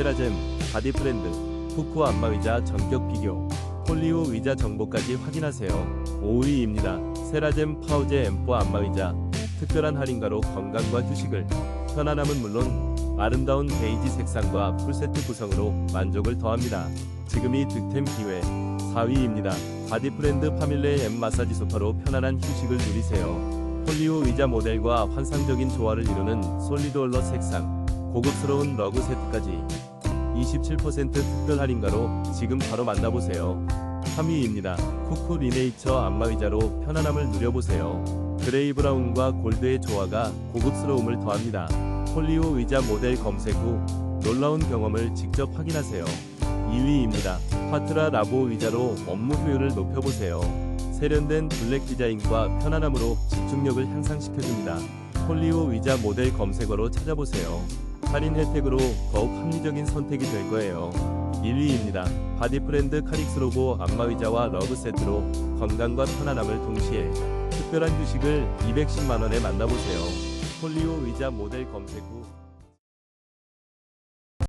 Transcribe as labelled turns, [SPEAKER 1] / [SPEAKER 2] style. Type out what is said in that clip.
[SPEAKER 1] 세라젬, 바디 브랜드, 후쿠 안마의자 전격 비교, 폴리오 의자 정보까지 확인하세요. 5위입니다. 세라젬 파우제 M4 안마의자, 특별한 할인가로 건강과 휴식을, 편안함은 물론 아름다운 베이지 색상과 풀세트 구성으로 만족을 더합니다. 지금이 득템 기회. 4위입니다. 바디 브랜드 파밀레 M 마사지 소파로 편안한 휴식을 누리세요. 폴리오 의자 모델과 환상적인 조화를 이루는 솔리드 얼러 색상, 고급스러운 러그 세트까지 27% 특별 할인가로 지금 바로 만나보세요. 3위입니다. 쿠쿠 리네이처 안마의자로 편안함을 누려보세요. 그레이 브라운과 골드의 조화가 고급스러움을 더합니다. 폴리오 의자 모델 검색 후 놀라운 경험을 직접 확인하세요. 2위입니다. 파트라 라보 의자로 업무 효율을 높여보세요. 세련된 블랙 디자인과 편안함으로 집중력을 향상시켜줍니다. 폴리오 의자 모델 검색어로 찾아보세요. 할인 혜택으로 더욱 합리적인 선택이 될 거예요. 1위입니다. 바디 브랜드 카릭스로보 안마의자와 러그 세트로 건강과 편안함을 동시에 특별한 휴식을 210만원에 만나보세요. 폴리오 의자 모델 검색 후